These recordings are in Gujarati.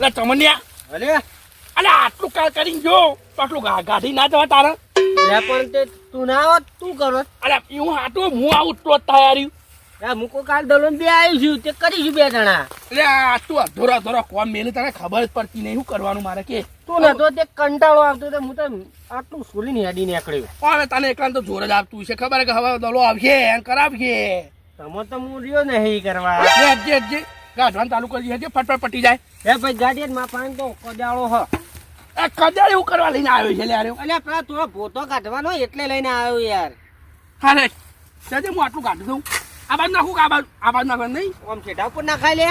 એટલે ચમન્યા અરે અરે આટલું કાલ કરીને જો આટલું ગા- ના જવા તારા. લે પણ તે તું ના આવત તું કરો? અરે હું હાટું હું આવું તો તૈયારી. આ મૂકો કાલ દલોન બે આવ્યું છું તે કરીશું બે જણા. એટલે આ તું અધોરો અધોરો કોમ મેલે તને ખબર જ પડતી નહીં શું કરવાનું મારે કે? તું નતો તે કંટાળો આવતો તો હું તો આટલું સુલીને હેડી નીકળ્યો. હવે તને એકલા તો જોર જ છે ખબર કે હવે દલો આવશે એમ કરાવશે. તમે તો હું રહ્યો નહીં કરવા. જે જે જે ગાઢવાનું ચાલુ કરી દેજે ફટફટ પટી જાય. હે ભાઈ ગાડી માં પાણી તો કોદાળો હ. એ કદાળ એવું કરવા લઈને આવ્યો છે લે આર્યો પેલા તો ભોતો કાઢવાનો એટલે લઈને આવ્યો યાર. હાલે સજે હું આટલું કાઢી દઉં આ બાજુ નાખું કે આ બાજુ આ બાજુ નાખવાનું નહીં? આમ છેટા ઉપર નાખાય લે.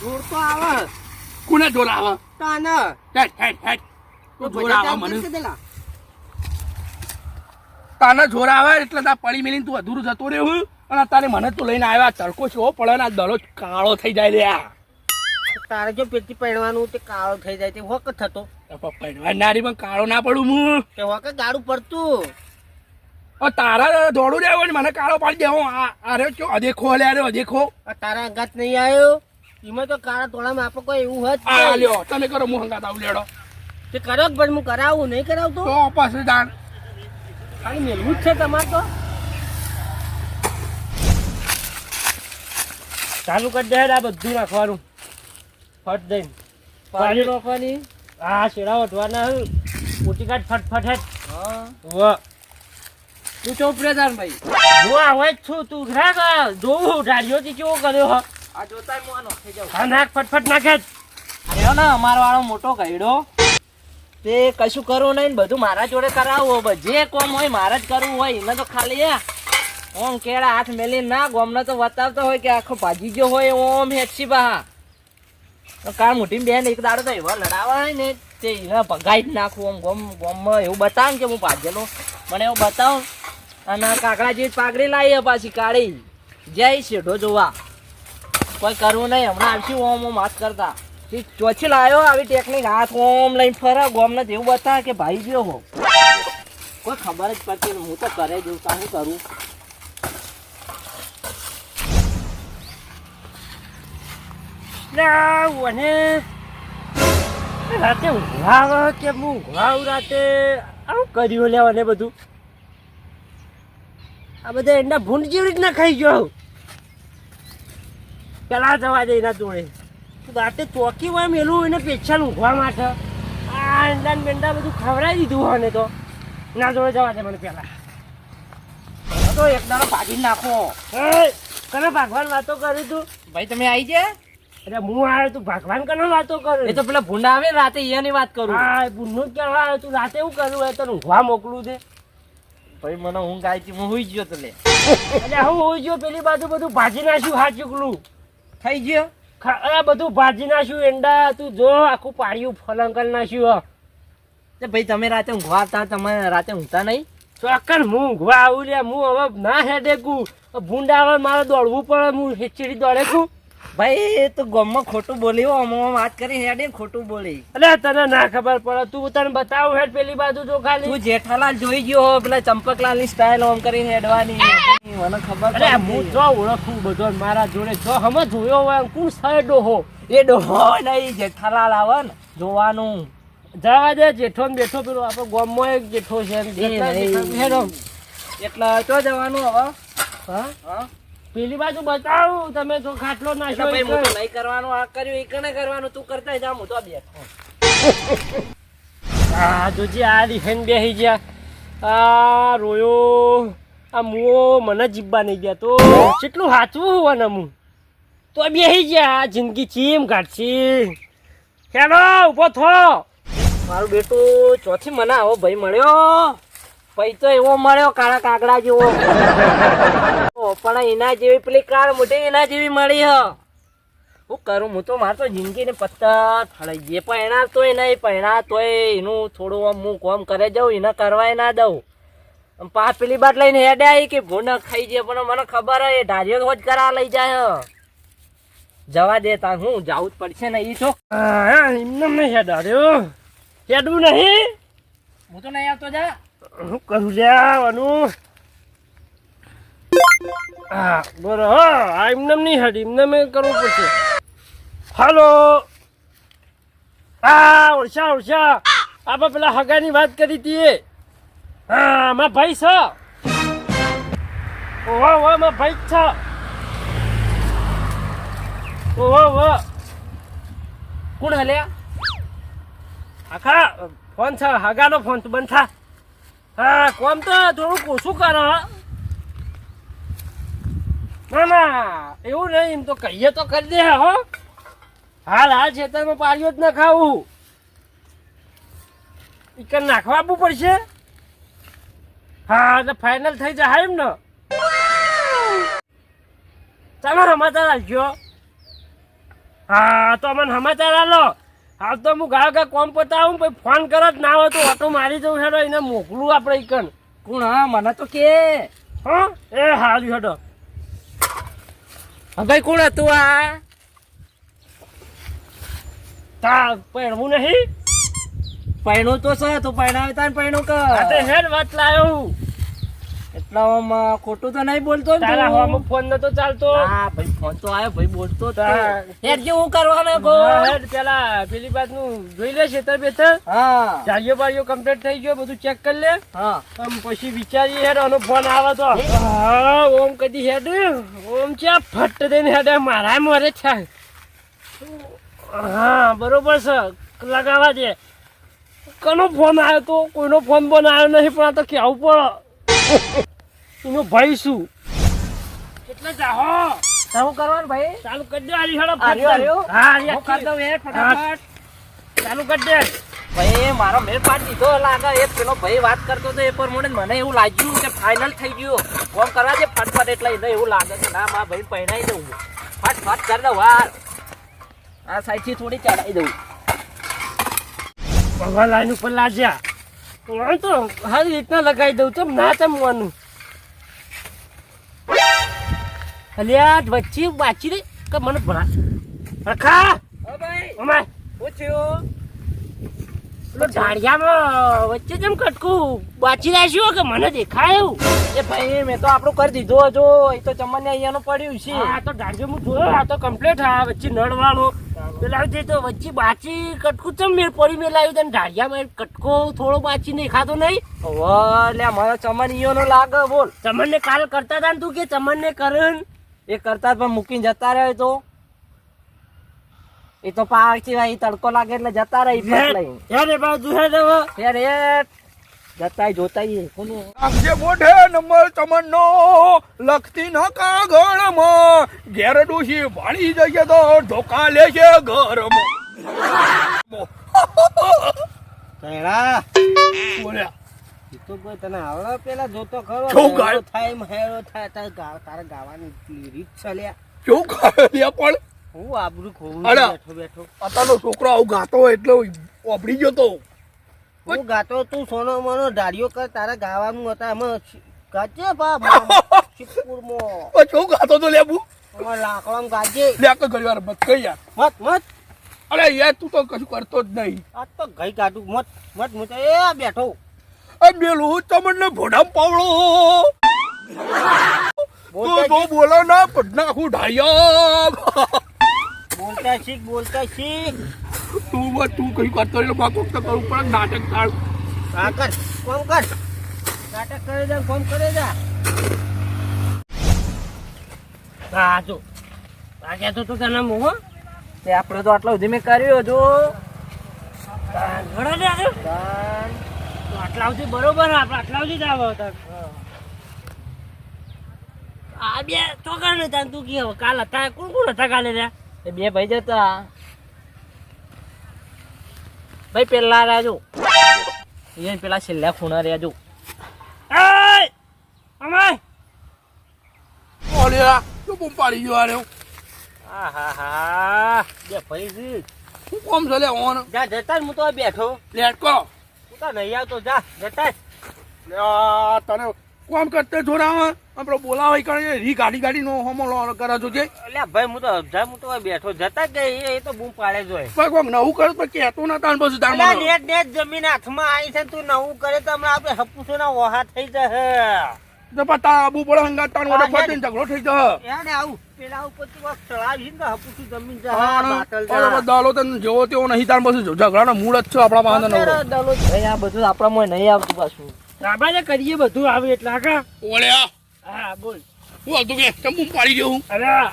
જોર તો આવે. કોને જોર આવે? તાન. હેટ હેટ હેટ તો જોર આવે મને. તાને જોર આવે એટલે તા પડી મેલીને તું અધૂરું જતો રહ્યું અને તારે મને તું લઈને આવ્યા તડકો છે પડે ને આ દડો કાળો થઈ જાય રહ્યા તારે જો પેટી પહેરવાનું તે કાળો થઈ જાય તે હોક થતો. પડવા નારી પણ કાળો ના પડું હું. તે હોક ગાડું પડતું. ઓ તારા દોડું રહેવું મને કાળો પાડી દેવો આ અરે ચો અદેખો લે અરે અદેખો તારા અંગાત નહીં આવ્યો? એમાં તો કાળા તોળામાં આપો કોઈ એવું હોત આ લ્યો તમે કરો હું હંગાત આવું લેડો. તે કરો પણ હું કરાવું નહીં કરાવતો? તો પાછું જાણ ખાલી મેલવું જ છે તમારે તો. ચાલુ કરી દે આ બધું નાખવાનું. ફટ દઈ પાણી નાખવાની? હા શેડા વટવાના પોટી કાઢ ફટ ફટ હેટ વાહ તું ચોપ રેદાર ભાઈ. જો આવે જ છું તું રાખ જોવું થી કેવો કર્યો હ. આ જોતા હું આ નોખી જાઉં. હા નાખ ફટફટ નાખે જ અરે ને અમારો વાળો મોટો ગયડો. તે કશું કરવું નહીં બધું મારા જોડે કરાવવું જે કોમ હોય મારે જ કરવું હોય એને તો ખાલી આ ઓમ કેળા હાથ મેલી ના, ગોમને તો બતાવતો હોય કે આખો ભાજી ગયો હોય ઓમ હેચી બા કાળ મોટી બેન એક દાડો તો એવા લડાવા ને તે એને ભગાઈ જ નાખું ઓમ ગોમ, ગોમમાં એવું બતાવે કે હું ભાજેલો મને એવું બતાવ. અને કાકડા જેવી પાઘડી લાવી પાછી કાઢી જય શેઢો જોવા. કોઈ કરવું નહીં, હમણાં આવશું ઓમ ઓમ હાથ કરતા. ચોથી લાવ્યો આવી ટેકનિક હાથ ઓમ લઈને ફરે ગોમને એવું બતાવે કે ભાઈ ગયો હો. કોઈ ખબર જ પડતી હું તો કરે જઉં તો કરું? મને રાતે ઊંઘવા કે હું ઊંઘવા રાતે આવું કર્યું લેવાને બધું. આ બધા એના ભૂંડ જેવી રીતના ખાઈ ગયો પેલા જવા દે એના જોડે. રાતે ચોકી હોય મેલું એને પેચ્છા ઊંઘવા માટે. આ અંડા બેંડા બધું ખવડાવી દીધું હોય ને તો. ના જોડે જવા દે મને પેલા. તો એક દાડો ભાજી નાખો. કને ભાગવાની વાતો કરી તું ભાઈ, તમે આવી જાય અરે હું આવ્યો તું ભગવાન કનો વાતો કરું? એ તો પેલા ભૂંડા આવે રાતે એની વાત કરું. હા બુનનું જ કહેવા આવ્યો તું. રાતે એવું કરું? હોય તને ઊંઘવા મોકલું છે ભાઈ મને ઊંઘ આવી હતી હું હોઈ ગયો તો લે. એટલે હું હોઈ ગયો પેલી બાજુ બધું ભાજી નાખ્યું હા ચૂકલું થઈ ગયો? અરે બધું ભાજી નાખ્યું એંડા તું જો આખું પાડ્યું ફલંગ કરી નાખ્યું તે ભાઈ તમે રાતે ઊંઘવા હતા તમે રાતે ઊંઘતા નહીં? ચોક્કસ હું ઊંઘવા આવું લે હું હવે ના હેડે કું. ભૂંડા આવે મારે દોડવું પડે હું હેચડી દોડે કું. ભાઈ તું ગમમાં ખોટું બોલી અમો વાત કરી હેડે ખોટું બોલી. અરે તને ના ખબર પડે તું તને બતાવ હેડ પેલી બાજુ જો ખાલી. તું જેઠાલાલ જોઈ ગયો હો પેલા ચંપકલાલની સ્ટાઇલ ઓમ કરીને હેડવાની. મને ખબર અરે હું જો ઓળખું બધો મારા જોડે. જો હમે જોયો હોય કોણ સાઈડો હો એ ડોહો નહીં જેઠાલાલ આવે ને જોવાનું. જવા દે જેઠો ને બેઠો પેલો આપણો ગામમાં એક જેઠો છે હેડો. એટલે તો જવાનું હવે. હા? હા? પેલી બાજુ બતાવું તમે તો ખાટલો ના નાખ્યો ભાઈ હું તો નહીં કરવાનું આ કર્યું એ કને કરવાનું તું કરતા જા હું તો બેઠો. આ જોજી આ રીફેન બેહી ગયા. આ રોયો આ મુઓ મને જીબ્બા નહીં ગયા તો કેટલું સાચવું હોવાને હું તો બેહી ગયા આ જિંદગી ચીમ કાઢશે. હેલો ઊભો થો. મારું બેટું ચોથી મને આવો ભાઈ મળ્યો. ભાઈ તો એવો મળ્યો કાળા કાગડા જેવો. ઓ, પણ એના જેવી પેલી કાર મોટી એના જેવી મળી હ. હું કરું? હું તો માર તો જિંદગીને પત્તા ફળાઈ જે પૈણા તોય નહીં પહેણા તોય એનું થોડું આમ હું કોમ કરે જાઉં એને કરવાય ના દઉં. આમ પાંચ પેલી બાટ લઈને હેડે આવી કે ભૂંડ ખાઈ જાય પણ મને ખબર હે એ ઢારીઓ રોજ કરા લઈ જાય હ. જવા દે તા હું જાવું જ પડશે ને એ છો એમને નહીં હેડાડ્યો હેડવું નહીં? હું તો નહીં આવતો જા. શું કરું લ્યા હા બરો હા આ એમને નહીં હેડ એમને મેં કરવું પડશે. હાલો. હા ઓળશા ઓળશા આપણે પેલા હગાની વાત કરી હતી એ હા મારા ભાઈ છે. ઓહો ઓહો મારા ભાઈ છે. ઓહો ઓહો. કોણ હલ્યા આખા ફોન છે હગાનો ફોન તો બંધ થા. હા કોમ તો થોડુંક ઓછું કરો ના ના એવું નહીં એમ તો કહીએ તો કરી દે હો. હાલ હાલ ખેતરમાં પાડ્યો જ ના ખાવું ઈકન નાખવા આપવું પડશે? હા એટલે ફાઇનલ થઈ જાય એમ ને? ચાલો સમાચાર આવજો હા તો અમને સમાચાર આલો. હાલ તો હું ગા ગા કોમ પતાવું પછી ફોન કરો જ ના હોય તો ઓટો મારી જવું હેડો એને મોકલું આપણે ઈકન કોણ? હા મને તો કે. હા એ હાલ હેડો. ભાઈ કોણ હતું આ? તા પહેણવું નહીં? પહેણું તો છે તું પહેણાવે તાર પહેણું કર. આ તો હેડ વાત લાયો. હું એટલામાં ખોટું તો નહીં બોલતો ને તારા હોમ ફોન નતો ચાલતો. હા ભાઈ ફોન તો આવ્યો ભાઈ બોલતો તો. હેડ જે હું કરવાનો કો હેડ પેલા પેલી બાજુનું જોઈ લે છેતર બેતર. હા. ચાલ્યો બારીઓ કમ્પ્લીટ થઈ ગયો બધું ચેક કરી લે. હા. આમ પછી વિચારીએ હેડ આનો ફોન આવે તો. હા ઓમ કદી હેડ ઓમ ચા ફટ દઈને હેડ મારા મોરે છે. હા બરોબર છે લગાવા દે. કનો ફોન આવ્યો તો? કોઈનો ફોન બોન આવ્યો નહીં પણ આ તો કેવું પડે. એનો ભાઈ શું? કેટલા જાહો તો કરવાનું ભાઈ? ચાલુ કરી દો આલી હેડો આર્યો? હા. હું કરી દઉં હેડ ફટાફટ. ચાલુ કરી દે. ભાઈ મારો મેલ પાડ દીધો. લાગે એ પેલો ભાઈ વાત કરતો હતો એ પર મને એવું લાગ્યું કે ફાઇનલ થઈ ગયો. ફોન કરવા દે ફટફટ એટલે એને એવું લાગે કે ના મારા ભાઈ પહેરાઈ દઉં. ફટ ફટ કરી દઉં વાર આ સાઈડથી થોડી ચડાવી દઉં. ભગવાન લાઈન ઉપર લાજ્યા. હું તો હારી રીતના લગાવી દઉં તો ના ચમવાનું? અલ્યા વચ્ચે બાચી રે કે મને ભરા રખા! ભાઈ. અમાય પૂછ્યું ઝાડિયામાં વચ્ચે જેમ કટકું? બાચી રાખ્યું કે મને દેખાય એ ભાઈ મેં તો આપણું કરી દીધો જો એ તો ચમન અહીંયાનું પડ્યું છે. આ તો ઝાડિયો હું જોયો આ તો કમ્પ્લીટ હા વચ્ચે નળવાળો. પેલા તે તો વચ્ચે બાચી કટકું ચમ મેળ પડી મેળ આવ્યું તને? ઝાડિયામાં કટકો થોડો બાચી નહીં ખાતો નહીં? હવે લે મારો ચમન અહીંયાનો લાગે બોલ. ચમનને કાલ કરતા હતા ને તું કે ચમનને કરણ એ કરતા પણ મૂકીને જતા રહ્યો તો? એ તો પાછી ભાઈ તડકો લાગે એટલે જતા રહી ફટ લઈને બાજુ હે દેવો યાર એ જતાય જોતાય કોનું? આમજે મોઢે નંબર ચમનનો લખતી ન કાગળમાં ઘેર ડોશી ભાળી જઈએ તો ધોકા લેશે ઘરમાં. બોલ્યા. તો કોઈ તને આવડે પેલા જોતો ખરો. શું ગાય? થાય એમ થાય. તારે ગા- તારે ગાવાની રીત છે લ્યા. કેવું ખાય પણ? હું આબરૂ ખોવું બેઠો બેઠો. અત્યારનો છોકરો આવું ગાતો એટલે ઓપડી ગયો તો. હું ગાતો તું સોનો મોનો ડાળીઓ કર તારે ગાવાનું હતા. એમાં ગાજે બા શિવપુરમાં. કેવું ગાતો તો લેબુ અમાર લાકડામાં ગાજે. લે કે ઘણી વાર મત કઈ યાર મત મત. અરે યાર તું તો કશું કરતો જ નહીં. આ તો ગઈ કાઢું મત મત મત. એ બેઠો. મેલું તમને ભોડામ પાવડો. તો તો બોલો ના પણ નાખું ઢાળિયા બોલતા શીખ બોલતા શીખ. તું બસ તું કઈ કરતો એટલે કોક તો કરવું પડે નાટક હા કર કોમ કર. નાટક કરે જા કોમ કરે જા. હા જો. આ કહેતો તો તને હો. તે આપણે તો આટલો સુધી મેં કર્યો જો. ઘણા આવ્યો આટલા સુધી બરોબર આપણે આટલા સુધી જ આવો આ બે ચોકાર ને ત્યાં તું કી હવે કાલ હતા કોણ કોણ હતા કાલે રે? એ બે ભાઈ જતા ભાઈ પેલા રહેજો એ પેલા છેલ્લા ખૂણા રહેજો અમાય! ઓલ્યા તું બૂમ પાડી ગયો આરે હા હા હા. બે ભાઈ છે શું કોમ છે લે ઓન? જા જતા હું તો બેઠો. લેટ કરો. તું તો નહીં આવતો જા જતા જ. લે આ તને કોમ કરતે જોડાવા આપણે બોલાવે કરે રી ગાડી ગાડી નો હોમો લો કરે જો જે. એટલે ભાઈ હું તો અબજા હું તો બેઠો. જતા કે એ તો બૂમ પાડે જો કોઈ કોક નવું કરે તો કેતો ના તાન પછી તાર અલ્યા મને. નેટ નેટ જમીન હાથમાં આવી છે તું નવું કરે તો હમણાં આપણે હપુસો ના ઓહા થઈ જશે. તો પતા આબુ પડે હંગા તાન વડે ફટીન ઝઘડો થઈ જશે. એને આવું. પેલા ઉપર જમીન દાલો તને જેવો તેવો નહીં તાર પછી ઝઘડાનો મૂળ જ છે આપણા પાસે દલો આ બધું આપણામાં નહીં આવતું પાછું. રાબાને કરીએ બધું આવે એટલે હા ઓળ્યા. હા બોલ. શું હતું કે કેમ બૂમ પાડી ગયું અરે આ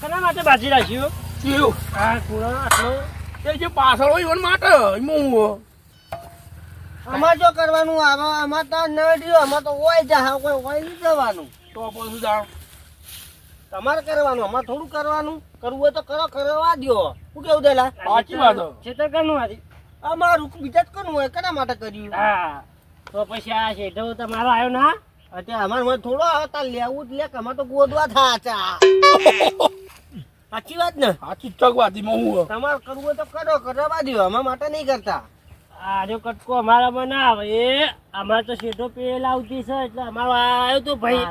કના માટે બાજી રાખ્યો શું આ ખૂણો આટલો. એ જે પાછળ હોય એના માટે એમાં હું અમાર જો કરવાનું આમાં અમાર તો ન રહ્યું અમાર તો હોય જા કોઈ હોય નહીં જવાનું. તો પછી જાણ તમારે કરવાનું અમારે થોડું કરવાનું. કરવું હોય તો કરો કરવા દો શું કેવું દેલા? સાચી વાત છે. ખેતર કરનું આથી અમારું બીજા જ કરવું હોય કના માટે કર્યું? હા. તો પછી આ શેઠો તમારો આવ્યો ના? અત્યારે અમારે મને થોડો આવતા લેવું જ લે અમારે તો ગોદવા થા ચા સાચી વાત ને? સાચી ચકવાતીમાં હું તમારે કરવું હોય તો કરો કરવા દ્યો. અમારા માટે નહીં કરતા. આ કટકો અમારામાં ના આવે. એ અમારે તો શેઠો પેલા આવતી છે એટલે અમારો આવ્યો તો ભાઈ.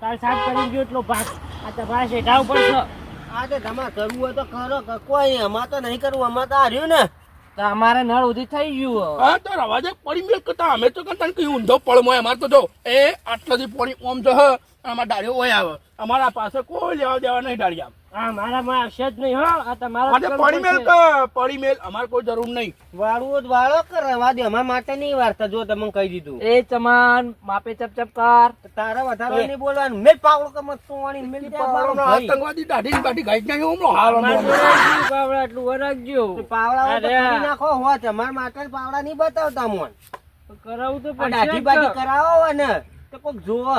તાર સાફ કરી ગયો એટલો ભાગ. આ તમારા શેઠા ઉપર છે. આ તે તમારે કરવું હોય તો કરો કોઈ નહીં. અમારે તો નહીં કરવું અમારે તો આ રહ્યું ને. તો અમારે નળ ઉધી થઈ ગયું હા તો રવાજે પડી મેં કરતા અમે તો કરતા કઈ ઊંધો પડમો અમારે તો જો એ આટલાથી પડી ઓમ જો હ અમારા ડાળીઓ હોય આવે. અમારા પાસે કોઈ લેવા દેવા નહીં ડાળિયા. આ મારામાં આવશે જ નહીં હો. આ તમારા પડી મેલ પડી મેલ અમારે કોઈ જરૂર નહીં. વાળવું જ વાળો કે રવા દે. અમારા માટે નહીં વાર્તા જો તમે કહી દીધું. એ ચમન માપે ચપ ચપ કર તારા વધારે નહીં બોલવાનું. મેલ પાવડો કે મત સોવાની મેલ પાવડો. આતંકવાદી દાઢી ગાઈ હાલ એટલું વરાગજો પાવડા. કરી નાખો. હોત અમારા માટે પાવડા નહીં બતાવતા મોન કરાવું તો પડશે દાઢી બાઢી કરાવો ને તો કોક જોવો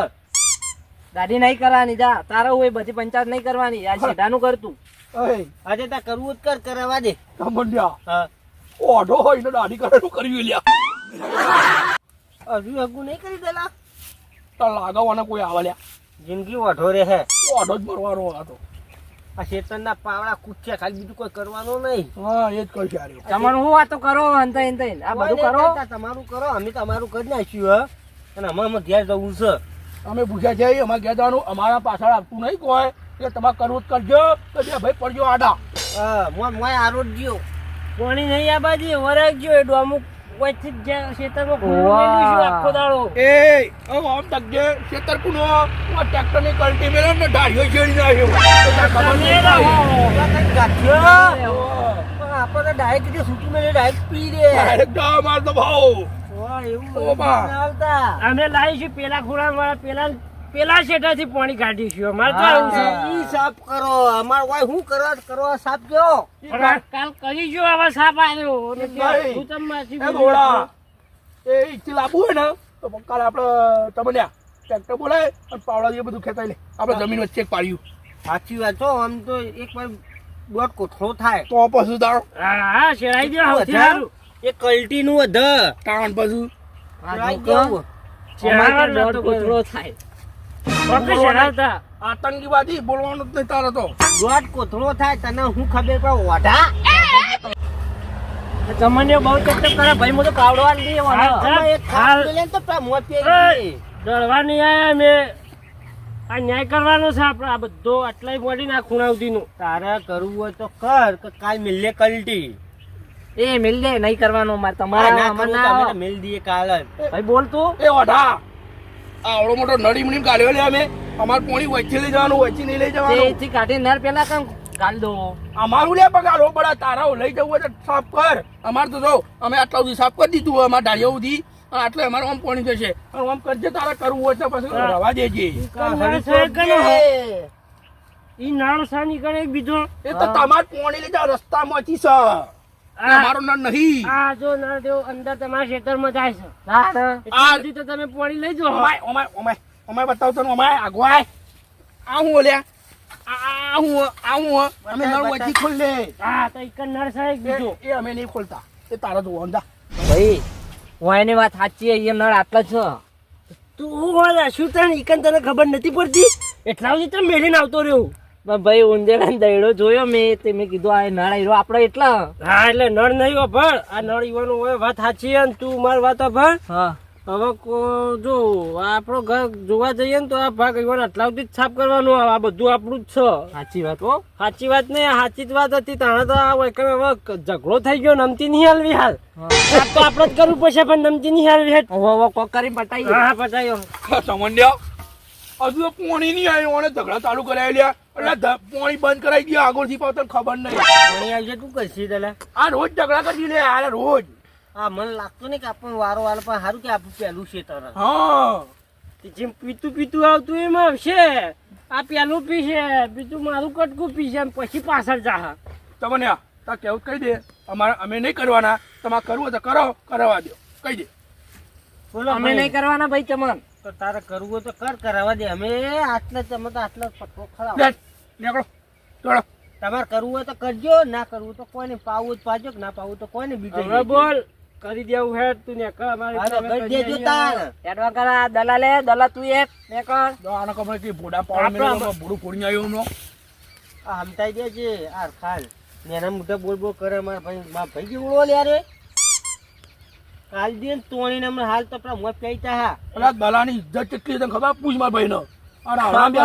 દાઢી નહીં કરવાની જા. તારા હોય બધી પંચાયત નહીં કરવાની. આ સીધાનું કરતું આજે તા કરવું જ કર કરવા દે. કમંડિયા હા. ઓઢો હોય ને દાઢી કરવાનું કર્યું લ્યા. હજુ હગું નહીં કરી દેલા? તો લાગવાના કોઈ આવે લ્યા. જિંદગી ઓઢો રે હે ઓઢો જ ભરવાનો હતો આ શેતનના પાવડા કૂચ્યા ખાલી બીજું કોઈ કરવાનું નહીં. હા એ જ કહી યાર તમારું હું વાતો કરો હંતા હંતા આ બધું કરો? તમારું કરો. અમે તમારું કરી નાખ્યું હે. અને અમારે ધ્યાન જવું છે. અમે પૂછ્યા છે અમારે જવાનું અમારા પાછળ આપતું નહીં કોઈ. એટલે તમારે કરવું કરજો તો બે ભાઈ પડજો આડા. હા મોય પાણી નહીં આ બાજુ વરાગજો એ ડોમુક વચ્ચે ખેતરમાં ખુલ્લું વાહ. મેલ્યું છે આખો દાડો. એ આમ તકજે છેતરપુનો ટ્રેક્ટરની કલ્ટી મેળો ને છેડી નાખ્યો આપણે ડાયરેક્ટ જે સૂકી મેળે ડાયરેક્ટ પી રે direct જાઓ માર તો ભાવ. અમે લાવીશું પેલા ખૂણા વાળા પેલા પેલા શેઠાથી પાણી કાઢીશું અમારે તો આવું છે. ઈ સાફ કરો. અમાર વાય હું કરવા કરો સાફ કયો કાલ કરી જો આવા સાપ આવ્યો. હું તમારથી એ ઈચ્છી લાવવું હોય ને તો કાલે આપણે તમને ટ્રેક્ટર બોલાય અને પાવડા જે બધું ખેંચાઈ લે. આપણે જમીન વચ્ચે પાડ્યું સાચી વાત છો આમ તો એક વાર દોઢ કોથળો થાય. તો પછી દાણ હા હા શેરાઈ દો સારું એ કલ્ટી નું અધ તાણ પછી કેવું? શેરાવાનું દોઢ નહોતું કોથળો થાય. ફક્ત શેરાવતા. આતંકવાદી બોલવાનું જ નહીં તારે તો. દોઢ કોથળો થાય તને હું ખબર પડે? ઓઢા. તમને બહુ ચપ કરે ભાઈ હું તો ને તો મોત પેરી દળવા નહીં આયા અમે. આ ન્યાય કરવાનો છે આપણે. આ બધો આટલાય બોડી ના ખૂણા સુધીનું તારે કરવું હોય તો કર કે કાલ મિલે કલ્ટી. એ મિલ દે નહીં કરવાનું માર તમારા કરવું ના મિલ દઈએ કાલ. ભાઈ બોલ તું. એ ઓઢા. આવડો મોટો નડી મણી ગાળ્યો લે અમે. અમાર પોણી વચ્ચે લઈ જવાનું વચ્ચે નહીં લઈ જવાનું. તેથી કાઢી નર પેલા કામ કાલ દો. અમારું લે પગારો બડા તારા લઈ જવું હોય તો સાફ કર. અમારે તો જો અમે આટલા સુધી સાફ કરી દીધું અમાર ડાળીઓ સુધી. આટલે અમારે આમ પોણી જશે અને આમ કરજે તારે કરવું હોય તો પછી. રવા દેજે? ઈ નાનો સાની ગણે બીજો. એ તો તમારે પોણી લઈ જાવ રસ્તામાંથી છે. આ અમારો નળ નહીં. આ જો નળ દેવ અંદર તમારા ખેતરમાં જાય છે. ના ના. તો તમે પાણી લઈ જો ઓમાય ઓમાય ઓમાય ઓમાય બતાવ તને ઓમાય આગવાય. આ હું ઓલ્યા? આ આ હું આ હું અમે નળ વચ્ચે ખોલ લે હા તો એક નળ છે બીજો. એ અમે નહીં ખોલતા. એ તારા જોવા જા. ભાઈ વાયની વાત સાચી છે, એ નળ આટલા છે. તું શું તને ઈકન તને ખબર નથી પડતી? એટલા સુધી તમે મેળીને આવતો રહ્યો. ભાઈ ઉંદેડા દયડો જોયો મેં તે મેં કીધું આ નળ આવ્યો આપડે એટલા. હા એટલે નળ નહીં ભણ. આ નળ ઈવાનું હોય વાત સાચી અને ને તું મારી વાત ભણ. હા. હવે કો- જો આપણો ઘર જોવા જઈએ ને તો આ ભાગ ઈવન આટલા સુધી જ સાફ કરવાનું આ બધું આપણું જ છે. સાચી વાત હો. સાચી વાત નહીં સાચી જ વાત હતી. તાણે તો આ હવે ઝઘડો થઈ ગયો નમતી નહીં હાલવી હાલ. તો આપણે જ કરવું પડશે પણ નમતી નહીં હાલવી હેઠ. હવે કોક કરી પટાઈ હા પટાયો સમન્ડ્યો હજુ તો પોણી નહીં આવ્યું અને ઝઘડા ચાલુ કરાવી લ્યા. એટલે પોણી બંધ કરાવી દે આગળથી પાછું તને ખબર નહીં. પાણી આવશે તું કરશી તને આ રોજ ઝઘડા કરી લે આ રોજ. આ મને લાગતું નહીં કે આપણને વારો વાર પણ સારું કે આપણું પહેલું છે તરત. હા. જેમ પીતું પીતું આવતું એમ આવશે. આ પેલું પીશે બીજું મારું કટકું પીશે પછી પાછળ જા તમને આ તા કેવું કહી દે. અમારે અમે નહીં કરવાના. તમારે કરવું તો કરો કરવા દો કહી દે. બોલો અમે નહીં કરવાના ભાઈ ચમન તો તારે કરવું હોય તો કર કરાવવા દે. અમે આટલા તમે તો આટલા પટકો ખરાબ નીકળો. ચલો. તમારે કરવું હોય તો કરજો ના કરવું તો કોઈને પાવું જ પાજો ના પાવું તો કોઈને બીજું બોલ કરી દેવું હે તું ને કર કરી દેજો. તાર. એડવા કરા દલાલે દલા તું એક ને કર દો આનો ખબર કે ભોડા પાડ હમણાં ભોડું ફોડીને આવ્યો હમણાં. આ હમતાઈ દે છે આ ખાલ. ને એના બોલ બોલ કરે મારા ભાઈ મારા ભાઈ જેવડો લે રે. કાલ દે ને તોણીને હમણાં હાલ તો આપણા મોં તા હા. પેલા દલાની ઇજ્જત કેટલી તને ખબર પૂછ માર ભાઈ નો અરે હરામ બે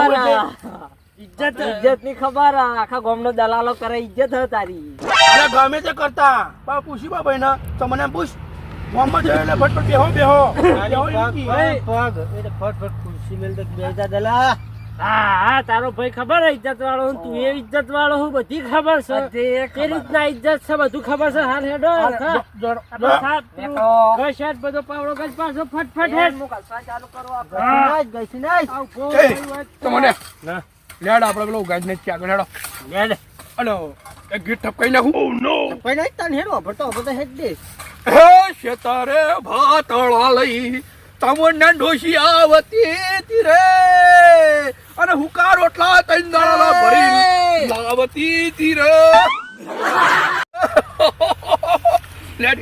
ઇજ્જત ઇજ્જતની ખબર આખા ગામનો દલાલો કરે ઇજ્જત હે તારી. અરે ગમે તે કરતા. બા પૂછી બા ભાઈને. તો મને પૂછ. મોહમ્મદ એટલે ફટફટ બેહો બેહો. પગ પગ એટલે ફટ ફટ ખુરશી મેલ તો બેજા દલા હા હા તારો ભાઈ ખબર હે ઇજ્જત વાળો તું એ ઇજ્જત વાળો હું બધી ખબર છે. તે રીતના ઇજ્જત છે બધું ખબર છે હાલ હેડો હેડ. બધો પાવડો ગજ પાછો ફટફટ હેડ. ચાલુ તમને. લેડ આપણે પેલો ગાજ ને આગળ હેડો. હેડ. અલો એક ગીત ઠપકાઈ નાખું. ઓ નો ભાઈ નહીં તને હેડો ભટો બધો હેડ દે. હે શેતારે ભાતળા લઈ તમને ડોશી આવતી તી રે. અને હુકા રોટલા તૈન દાડા ભરી લાવતી તીર. લેટ